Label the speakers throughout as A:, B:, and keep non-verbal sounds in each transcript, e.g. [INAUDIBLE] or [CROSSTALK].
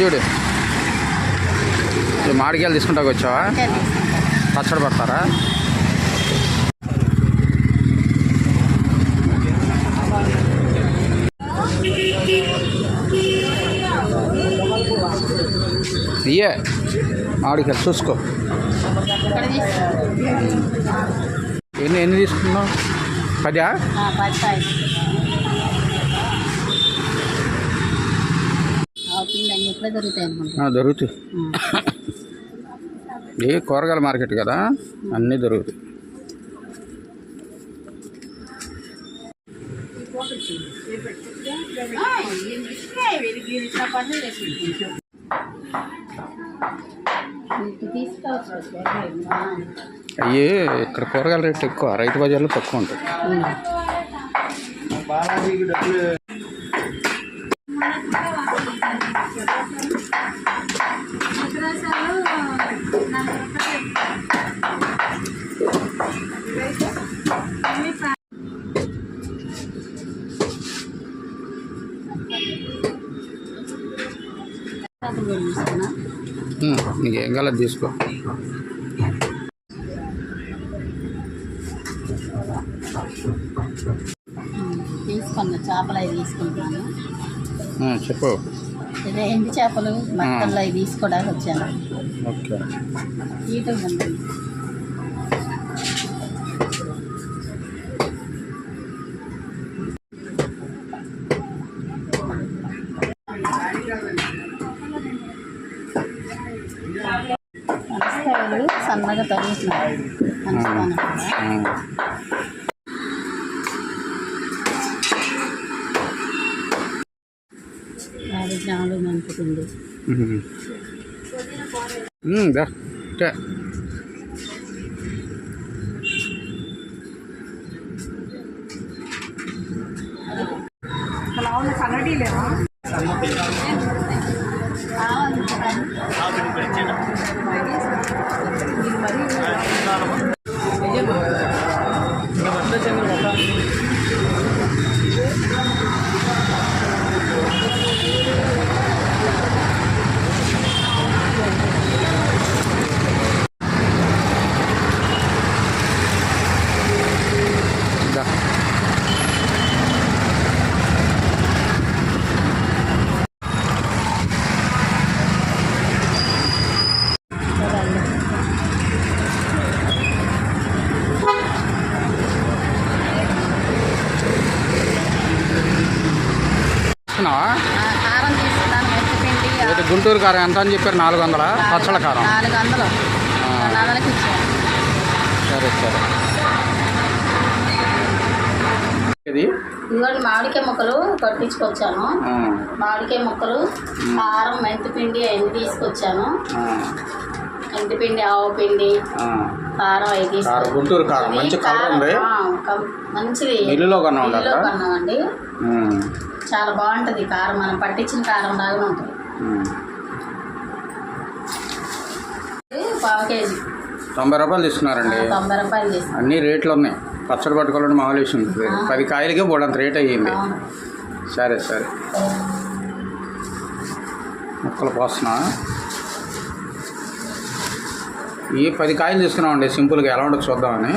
A: చూడు మామిడికాయలు తీసుకుంటాకి వచ్చావా పచ్చడి పడతారా ఇయ్యే మామిడికాయలు చూసుకో ఎన్ని ఎన్ని తీసుకున్నావు పదా దొరుకుతాయి ఇది కూరగాయల మార్కెట్ కదా అన్నీ దొరుకుతాయి అయ్యే ఇక్కడ కూరగాయల రేట్ ఎక్కువ రైతు బజార్లో తక్కువ ఉంటుంది నీకు ఏం కాలేదు తీసుకో
B: తీసుకున్నా చేపలు అవి తీసుకుంటాను చెప్పు ఇదే ఎండి చేపలు మక్కల్లో తీసుకోవడానికి వచ్చాను ఓకే ம்
A: இதா கನ್ನಡಿಯಲ್ಲಿ కారం గుంటూరు కారం ఎంత అని చెప్పారు నాలుగు వందల పచ్చల కారం సరే
B: సరే ఇవాళ మామిడికాయ ముక్కలు పట్టించుకొచ్చాను మామిడికాయ ముక్కలు కారం మెంతిపిండి అవన్నీ తీసుకొచ్చాను మెంతిపిండి పిండి కారం ఇది
A: కారం గుంటూరు కారం మంచి కలర్ ఉంది మంచిది మిల్లులో కన్నా ఉండాలి
B: చాలా బాగుంటుంది కారం మనం పట్టించిన కారం లాగా ఉంటుంది పావు కేజీ
A: తొంభై రూపాయలు తీసుకున్నారండి తొంభై రూపాయలు అన్ని రేట్లు ఉన్నాయి పచ్చడి పట్టుకోవాలని మామూలు ఉంటుంది పది కాయలకి బోడంత రేట్ అయ్యింది సరే సరే మొక్కలు పోస్తున్నా ఈ పది కాయలు తీసుకున్నామండి సింపుల్గా ఎలా ఉండదు చూద్దామని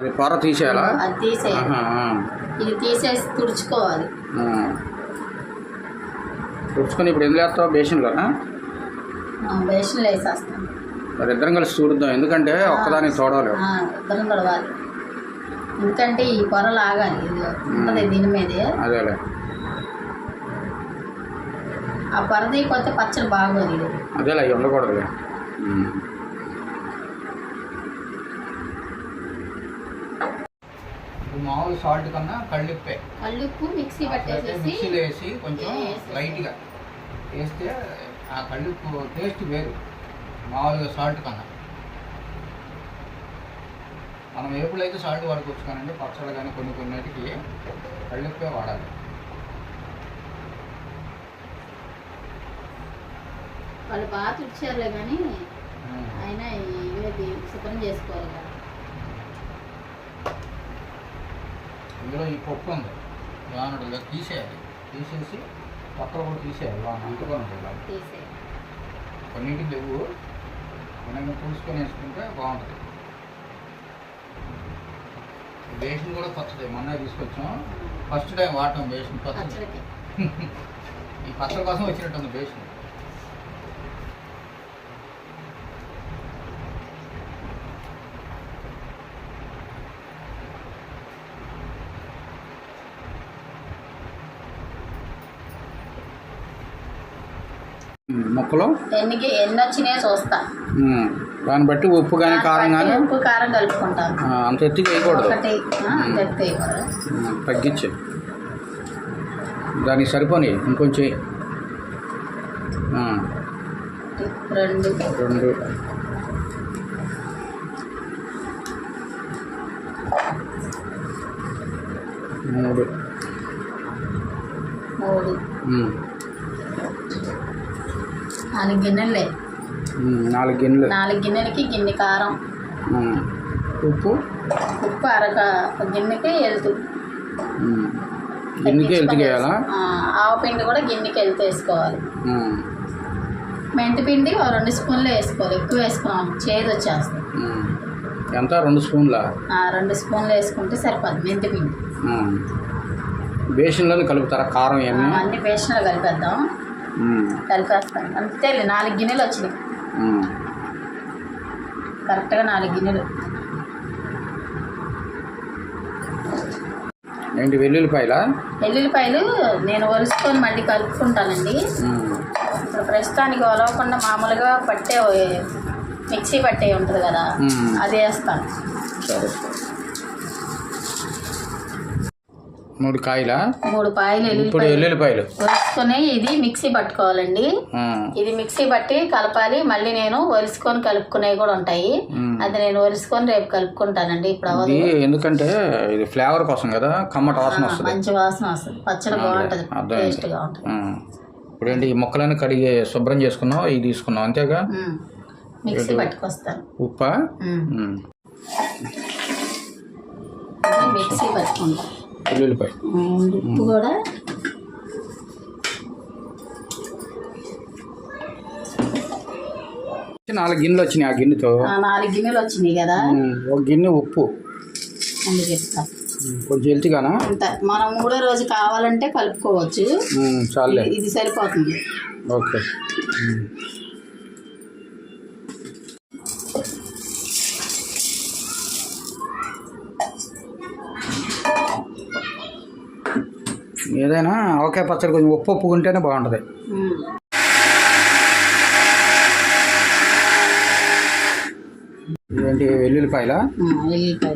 A: అది పొర తీసేయాలా
B: తీసేసి తుడుచుకోవాలి
A: తుడుచుకొని ఇప్పుడు ఎందుకు వేస్తావు కదా
B: బేసిన్లో వేసేస్తాను
A: మరి ఇద్దరం కలిసి చూడుద్దాం ఎందుకంటే ఒక్కదాని చూడాలి ఇద్దరం
B: ఎందుకంటే ఈ పొర లాగాలి దీని మీదే అదేలే ఆ బురద అయిపోతే పచ్చడి బాగోదు
A: అదే అవి ఉండకూడదు మామూలు సాల్ట్ కన్నా కళ్ళుప్పే
B: కళ్ళుప్పు మిక్సీ పట్టేసి
A: మిక్సీలో వేసి కొంచెం లైట్గా వేస్తే ఆ కళ్ళుప్పు టేస్ట్ వేరు మామూలుగా సాల్ట్ కన్నా మనం ఎప్పుడైతే సాల్ట్ వాడుకోవచ్చు కానీ పచ్చళ్ళు కానీ కొన్ని కొన్నిటికి కళ్ళుప్పే వాడాలి
B: వాళ్ళు బాగా తుడిచారులే కానీ ఆయన ఇవి శుభ్రం చేసుకోవాలి కదా
A: ఇందులో ఈ పప్పు ఉంది వానడుగా తీసేయాలి తీసేసి పక్కన కూడా తీసేయాలి వాన అంటుకొని ఉంటుంది తీసేయాలి కొన్నింటికి లేవు మనం పూసుకొని వేసుకుంటే బాగుంటుంది బేషన్ కూడా పచ్చడి మొన్న తీసుకొచ్చాం ఫస్ట్ టైం వాడటం బేషన్ పచ్చడి [LAUGHS] ఈ పచ్చడి కోసం వచ్చినట్టుంది బేషన్ ముక్కలో
B: ఎన్ని ఎన్ని వచ్చినాయో
A: దాన్ని బట్టి ఉప్పు కానీ కారం
B: కానీ ఉప్పు కారం కలుపుకుంటాను
A: అంత ఎత్తుగా వేయకూడదు తగ్గించే దానికి సరిపోని ఇంకొంచెం
B: రెండు రెండు మూడు మూడు నాలుగు గిన్నెలే నాలుగు గిన్నెలు నాలుగు గిన్నెలకి గిన్నె కారం ఉప్పు ఉప్పు అరక గిన్నెకి వెళ్తు గిన్నెకి వెళ్తూ ఆవు పిండి కూడా గిన్నెకి వెళ్తూ వేసుకోవాలి మెంతిపిండి రెండు స్పూన్లు వేసుకోవాలి ఎక్కువ వేసుకున్నాం చేదు వచ్చేస్తుంది
A: ఎంత రెండు స్పూన్ల
B: రెండు స్పూన్లు వేసుకుంటే సరిపోదు మెంతిపిండి
A: బేషన్లో కలుపుతారా కారం
B: ఏమి అన్ని బేసన్లో కలిపేద్దాం కలిపేస్తాను అంతే నాలుగు గిన్నెలు వచ్చినాయి కరెక్ట్గా నాలుగు గిన్నెలు
A: ఏంటి వెల్లుల్లిపాయలా
B: వెల్లుల్లిపాయలు నేను వలుసుకొని మళ్ళీ కలుపుకుంటానండి ఇప్పుడు ప్రస్తుతానికి ఒలవకుండా మామూలుగా పట్టే మిక్సీ పట్టే ఉంటుంది కదా అది వేస్తాను సరే మూడు కాయల మూడు పాయలు
A: ఇప్పుడు ఎల్లుల్లిపాయలు
B: ఒలుసుకొని ఇది మిక్సీ పట్టుకోవాలండి ఇది మిక్సీ పట్టి కలపాలి మళ్ళీ నేను ఒలుసుకొని కలుపుకునేవి కూడా ఉంటాయి అది నేను ఒలుసుకొని రేపు కలుపుకుంటానండి
A: ఇప్పుడు ఎందుకంటే ఇది ఫ్లేవర్ కోసం కదా కమ్మట వాసన వస్తుంది
B: మంచి వాసన వస్తుంది పచ్చడి బాగుంటుంది ఉంటుంది
A: ఇప్పుడు ఏంటి ఈ మొక్కలను కడిగి శుభ్రం చేసుకున్నాం ఇది తీసుకున్నాం అంతేగా
B: మిక్సీ పట్టుకొస్తాను ఉప్ప మిక్సీ పట్టుకుంటాం
A: ఉల్లిపాయ ఉప్పు కూడా నాలుగు గిన్నెలు వచ్చినాయి ఆ గిన్నెతో
B: నాలుగు గిన్నెలు వచ్చినాయి కదా
A: ఒక గిన్నె ఉప్పు కొంచెం ఎల్చిగానా
B: మనం మూడో రోజు కావాలంటే కలుపుకోవచ్చు చాలే ఇది సరిపోతుంది ఓకే
A: ఏదైనా ఆవకాయ పచ్చడి కొంచెం ఉప్పు ఉప్పు ఉంటేనే బాగుంటుంది ఇదేంటి వెల్లుల్లిపాయల శుభ్రంగా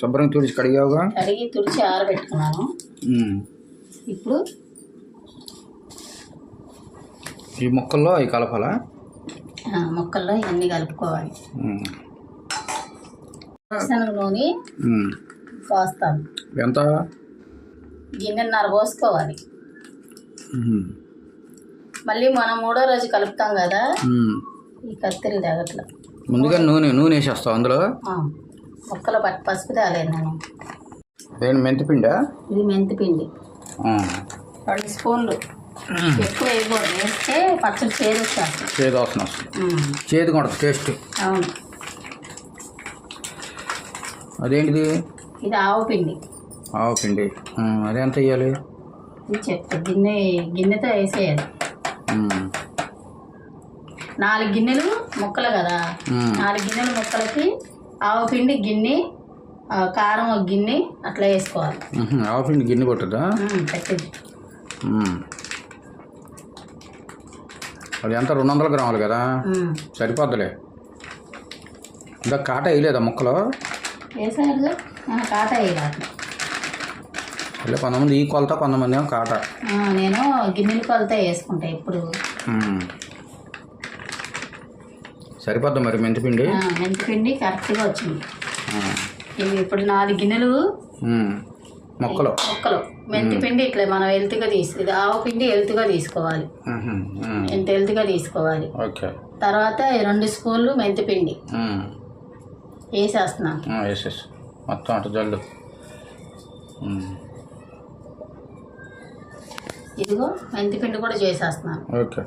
A: శుభ్రం తుడిచి కడిగావుగా
B: కడిగి తుడిచి ఆరబెట్టుకున్నాను ఇప్పుడు
A: ఈ మొక్కల్లో అవి కలపాలా
B: మొక్కల్లో ఇవన్నీ కలుపుకోవాలి శనగ నూనె పోస్తాను ఎంత గిన్నెన్నర పోసుకోవాలి మళ్ళీ మనం మూడో రోజు కలుపుతాం కదా ఈ కత్తిరి దగ్గట్లో
A: ముందుగా నూనె నూనె వేసేస్తాం అందులో
B: ఒక్కలో పట్టు పసుపు తేలేదు నేను
A: దేని మెంతిపిండా
B: ఇది మెంతిపిండి రెండు స్పూన్లు ఎక్కువ వేయకూడదు వేస్తే పచ్చడి చేదు వచ్చేస్తుంది
A: చేదు వస్తుంది చేదు కొడదు టేస్ట్ అవును అదేంటిది
B: ఇది ఆవు పిండి
A: ఆవు పిండి అదే ఎంత వేయాలి
B: గిన్నె గిన్నెతో వేసేయాలి నాలుగు గిన్నెలు ముక్కలు కదా నాలుగు గిన్నెలు ముక్కలకి ఆవు పిండి గిన్నె కారం ఒక గిన్నె అట్లా వేసుకోవాలి
A: ఆవు పిండి గిన్నె పట్టదా అది ఎంత రెండు వందల గ్రాములు కదా సరిపోద్దులే ఇంకా కాట వేయలేదా ముక్కలో
B: వేసారుగా కాటా వేయరాదు
A: అంటే కొంతమంది ఈ కొలత కొంతమంది ఏమో కాట
B: నేను గిన్నెలు కొలత వేసుకుంటా ఇప్పుడు
A: సరిపోద్దా మరి మెంతిపిండి
B: మెంతిపిండి కరెక్ట్గా వచ్చింది ఇప్పుడు నాలుగు గిన్నెలు మొక్కలు మొక్కలు మెంతిపిండి ఇట్లా మనం హెల్త్గా తీసు ఆవు పిండి హెల్త్గా తీసుకోవాలి ఎంత హెల్త్గా తీసుకోవాలి తర్వాత రెండు స్పూన్లు మెంతిపిండి వేసేస్తున్నా
A: వేసేసి మొత్తం అటు జల్లు
B: ఇదిగో మెంతిపిండి కూడా చేసేస్తున్నాను ఓకే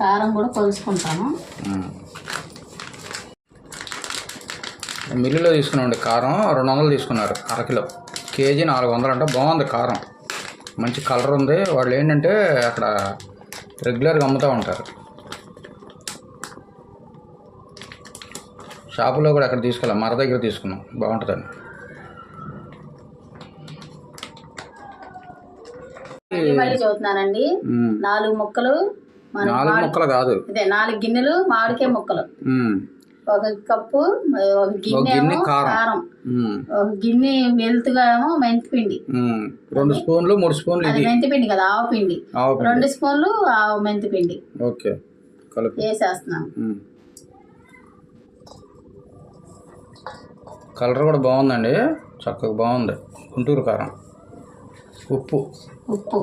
B: కారం కూడా కొలుసుకుంటాను
A: మిల్లులో తీసుకున్నామండి కారం రెండు వందలు తీసుకున్నారు అరకిలో కేజీ నాలుగు వందలు అంటే బాగుంది కారం మంచి కలర్ ఉంది వాళ్ళు ఏంటంటే అక్కడ రెగ్యులర్గా అమ్ముతూ ఉంటారు షాపులో కూడా అక్కడ తీసుకెళ్ళాం మర దగ్గర తీసుకున్నాం బాగుంటుందండి నాలుగు ముక్కలు కాదు
B: ఇదే నాలుగు గిన్నెలు మాడికే ముక్కలు ఒక కప్పు ఒక గిన్నె కారం ఒక గిన్నె వెలుతుగా ఏమో మెంతి పిండి
A: రెండు స్పూన్లు మూడు స్పూన్లు మెంతిపిండి
B: మెంతి పిండి కదా ఆవు పిండి రెండు స్పూన్లు ఆవు మెంతి పిండి ఓకే వేసేస్తున్నాం
A: కలర్ కూడా బాగుందండి చక్కగా బాగుంది గుంటూరు కారం ఉప్పు ఉప్పు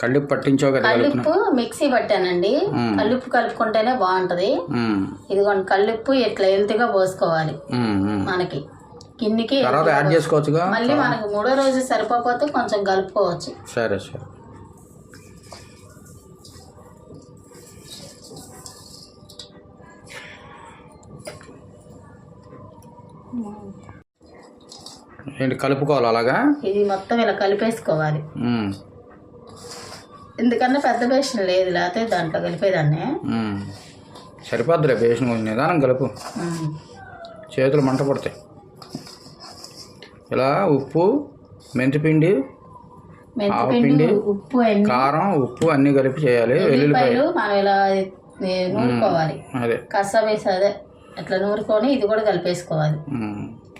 A: కళ్ళు పట్టించో కదా
B: కలుపు మిక్సీ పట్టానండి కల్లుప్పు కలుపుకుంటేనే బాగుంటది ఇదిగోండి కళ్ళుప్పు ఎట్లా హెల్త్గా పోసుకోవాలి మనకి కిందికి మళ్ళీ మనకి మూడో రోజు సరిపోతే కొంచెం కలుపుకోవచ్చు
A: సరే సరే ఏంటి కలుపుకోవాలి అలాగా
B: ఇది మొత్తం ఇలా కలిపేసుకోవాలి ఎందుకన్నా పెద్ద బేషన్ లేదు లేకపోతే దాంట్లో కలిపేదాన్ని
A: సరిపోద్దులే బేషన్ కొంచెం నిదానం కలుపు చేతులు మంట పడతాయి ఇలా ఉప్పు మెంతిపిండి
B: పిండి ఉప్పు
A: కారం ఉప్పు అన్నీ కలిపి చేయాలి
B: వెల్లుల్లిపాయలు మనం ఇలా నూరుకోవాలి కసా వేసి అదే అట్లా నూరుకొని ఇది కూడా కలిపేసుకోవాలి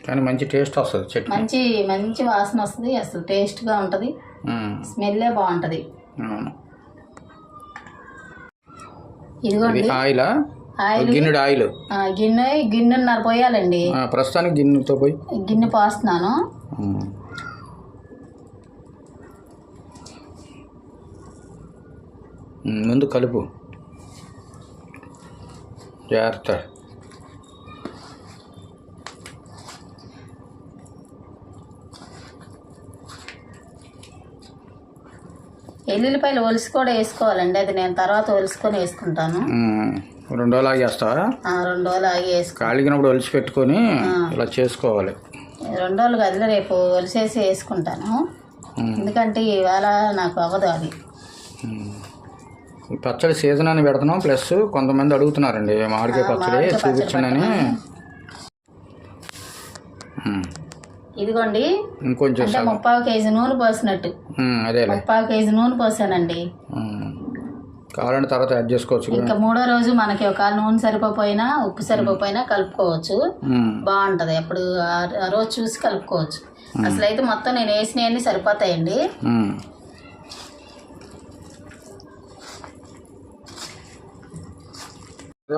A: కానీ మంచి టేస్ట్ వస్తుంది
B: చెట్టు మంచి మంచి వాసన వస్తుంది అసలు టేస్ట్గా ఉంటుంది స్మెల్లే బాగుంటుంది అవును
A: ఇదిగోండి ఆయిల్ గిన్నెడు ఆయిల్
B: గిన్నె గిన్నెన్నర పోయాలండి
A: ప్రస్తుతానికి గిన్నెతో పోయి
B: గిన్నె పోస్తున్నాను
A: ముందు కలుపు జాగ్రత్త
B: ఎల్లుల్లిపాయలు ఒలిసి కూడా వేసుకోవాలండి అది నేను తర్వాత ఒలుసుకొని వేసుకుంటాను
A: రెండో రోజులు ఆగి వేస్తావా
B: రెండో రోజులు ఆగి వేసుకో
A: కాలిగినప్పుడు ఒలిసి పెట్టుకొని ఇలా చేసుకోవాలి
B: రెండో గదిలో రేపు ఒలిసేసి వేసుకుంటాను ఎందుకంటే ఈవేళ నాకు అవ్వదు అది
A: పచ్చడి సీజన్ అని పెడుతున్నాం ప్లస్ కొంతమంది అడుగుతున్నారండి మామిడికాయ పచ్చడి చూపించండి అని ఇదిగోండి ఇంకొంచెం అంటే
B: ముప్పావు కేజీ నూనె పోసినట్టు అదే ముప్పావు కేజీ నూనె పోసానండి
A: తర్వాత యాడ్ చేసుకోవచ్చు
B: ఇంకా మూడో రోజు మనకి ఒక నూనె సరిపోయినా ఉప్పు సరిపోయినా కలుపుకోవచ్చు బాగుంటది అప్పుడు ఆ రోజు చూసి కలుపుకోవచ్చు అసలు అయితే మొత్తం నేను వేసినవన్నీ సరిపోతాయండి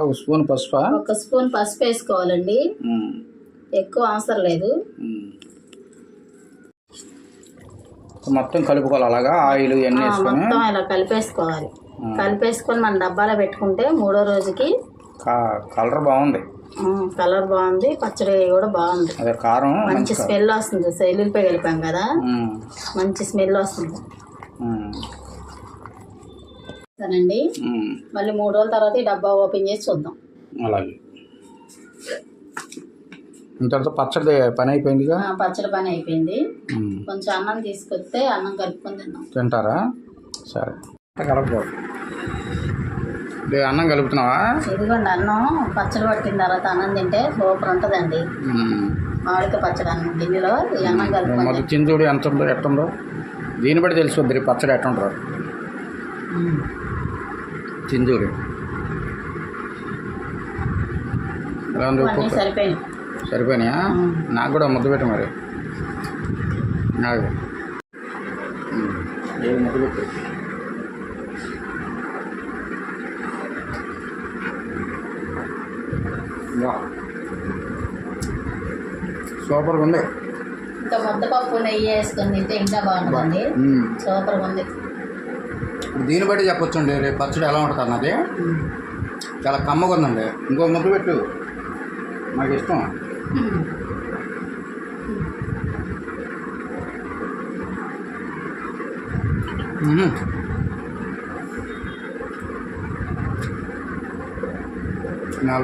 A: ఒక స్పూన్ పసుపు
B: ఒక స్పూన్ పసుపు వేసుకోవాలండి ఎక్కువ అవసరం లేదు
A: మొత్తం కలుపుకోవాలి అలాగా ఆయిల్ ఇవన్నీ
B: మొత్తం ఇలా కలిపేసుకోవాలి కలిపేసుకొని మన డబ్బాలో పెట్టుకుంటే మూడో రోజుకి
A: కలర్ బాగుంది
B: కలర్ బాగుంది పచ్చడి కూడా బాగుంది అదే కారం మంచి స్మెల్ వస్తుంది ఎల్లుల్లిపాయ కలిపాం కదా మంచి స్మెల్ వస్తుంది సరే అండి మళ్ళీ మూడు రోజుల తర్వాత ఈ డబ్బా ఓపెన్ చేసి చూద్దాం
A: అలాగే తర్వాత పచ్చడి పని అయిపోయింది
B: పచ్చడి పని అయిపోయింది కొంచెం అన్నం తీసుకొస్తే అన్నం కలుపుకొని తిన్నాం
A: తింటారా సరే కలపకూడదు అన్నం కలుపుతున్నావా
B: ఇదిగోండి అన్నం పచ్చడి పట్టిన తర్వాత అన్నం తింటే సూపర్ ఉంటుందండి మామిడి పచ్చడి అన్నం గిన్నెలో
A: అన్నం కలుపు మొదటి చిందుడు ఎంత ఉందో ఎట్టుందో దీన్ని బట్టి తెలుసుకుంది పచ్చడి ఉంటారు చింజూరి సరిపోయింది సరిపోయినాయా నాకు కూడా ముద్ద పెట్టు మరి నాకు ఏడు ముద్ద పెట్టు సూపర్గా ఉంది
B: ఇంకా పప్పు నెయ్యి వేసుకొని తింటే ఇంకా బాగుంటుంది సూపర్గా ఉంది
A: దీన్ని బట్టి అండి రేపు పచ్చడి ఎలా ఉంటుంది అన్నది చాలా కమ్మగా ఉందండి ఇంకో ముద్దు పెట్టు నాకు ఇష్టం నాలుగు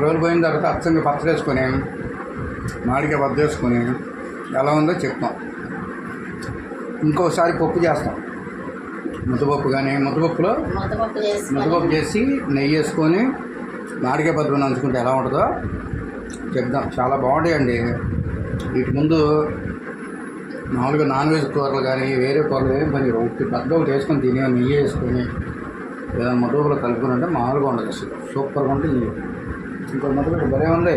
A: రోజులు పోయిన తర్వాత అచ్చంగా పచ్చడి వేసుకొని మామిడికాయ వేసుకొని ఎలా ఉందో చెప్తాం ఇంకోసారి పప్పు చేస్తాం ముద్దపప్పు కానీ ముద్దపప్పులో ముద్దపప్పు చేసి నెయ్యి వేసుకొని మాడికాయ బద్ద నంచుకుంటే ఎలా ఉంటుందో చెప్దాం చాలా బాగుంటాయండి వీటి ముందు మామూలుగా నాన్ వెజ్ కూరలు కానీ వేరే కూరలు ఏం పని ఒకటి పెద్ద ఒకటి వేసుకొని తిని నెయ్యి వేసుకొని ఏదైనా మధువులో కలుపుకుని అంటే మామూలుగా ఉండదు అసలు సూపర్గా ఉంటుంది ఇంకో మధువు బరే ఉంది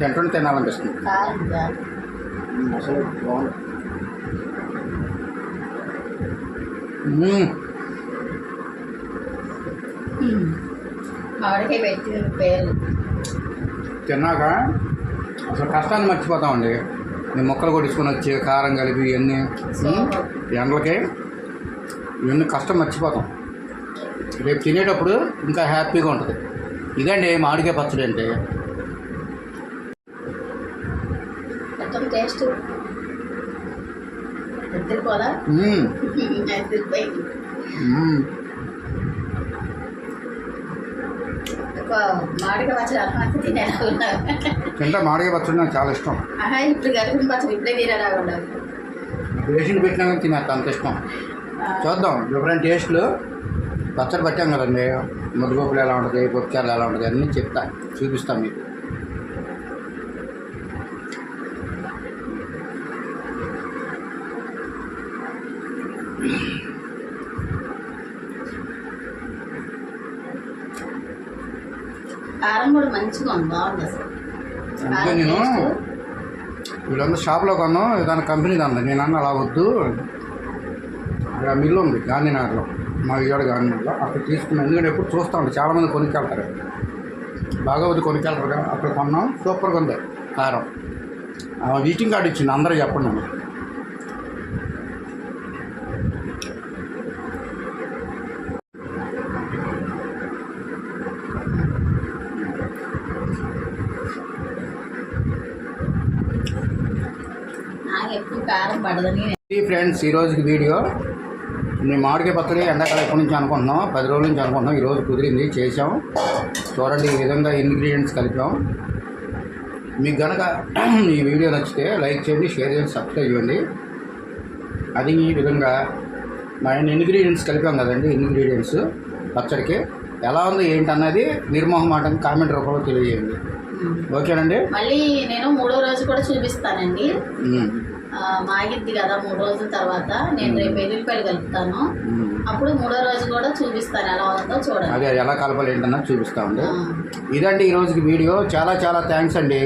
A: తింటుంటే తినాలనిపిస్తుంది అసలు బాగుంది
B: పెట్టిన పేరు
A: తిన్నాక అసలు కష్టాన్ని మర్చిపోతామండి నేను మొక్కలు కొట్టించుకుని వచ్చి కారం కలిపి ఇవన్నీ ఎండలకి ఇవన్నీ కష్టం మర్చిపోతాం రేపు తినేటప్పుడు ఇంకా హ్యాపీగా ఉంటుంది ఇదండి మామిడికాయ పచ్చడి అంటే
B: టేస్ట్ [LAUGHS] తింటే
A: పచ్చడి నాకు చాలా ఇష్టం
B: ఆహా ఇప్పుడు పచ్చడి ఇప్పుడే
A: వేసిన పెట్టినా తిన అంత ఇష్టం చూద్దాం డిఫరెంట్ టేస్ట్లు పచ్చడి పట్టాం కదండి ముద్దగొప్పలు ఎలా ఉంటుంది గొప్పచారులు ఎలా ఉంటుంది అన్నీ చెప్తా చూపిస్తాం మీకు
B: కూడా మంచిగా ఉంది బాగుంది
A: అసలు నేను షాప్లో కొన్నాం దాని కంపెనీ దాని నేను అన్న అలా వద్దు అక్కడ మిల్లు ఉంది గాంధీనగర్లో మా విజయవాడ గాంధీనగర్లో అక్కడ తీసుకున్నాం ఎందుకంటే ఎప్పుడు చూస్తూ ఉంటాం చాలామంది కొనుక్కెళ్తారు బాగా వద్దు కొనుక్కెళ్తారు కానీ అక్కడ కొన్నాం సూపర్గా ఉంది కారం వీటింగ్ కార్డు ఇచ్చింది అందరూ చెప్పండి ఉండాలని ఫ్రెండ్స్ ఈరోజుకి వీడియో మేము మామిడికాయ పచ్చడి ఎండాకాలం ఎప్పటి నుంచి అనుకుంటున్నాం పది రోజుల నుంచి అనుకుంటున్నాం ఈరోజు కుదిరింది చేసాం చూడండి ఈ విధంగా ఇంగ్రీడియంట్స్ కలిపాం మీకు కనుక [CLEARS THROAT] ఈ వీడియో నచ్చితే లైక్ చేయండి షేర్ చేయండి సబ్స్క్రైబ్ చేయండి అది ఈ విధంగా మన ఇంగ్రీడియంట్స్ కలిపాం కదండి ఇంగ్రీడియంట్స్ పచ్చడికి ఎలా ఉంది ఏంటి అన్నది నిర్మోహం మాట కామెంట్ రూపంలో తెలియజేయండి ఓకేనండి
B: మళ్ళీ నేను మూడో రోజు కూడా చూపిస్తానండి మాగిద్ది కదా మూడు రోజుల తర్వాత నేను రేపు ఎల్లుల్లిపాయలు కలుపుతాను అప్పుడు మూడో రోజు కూడా చూపిస్తాను ఎలా ఉందో చూడండి
A: అదే ఎలా కలపాలి ఏంటన్నా చూపిస్తా ఉంది ఇదండి ఈ రోజుకి వీడియో చాలా చాలా థ్యాంక్స్ అండి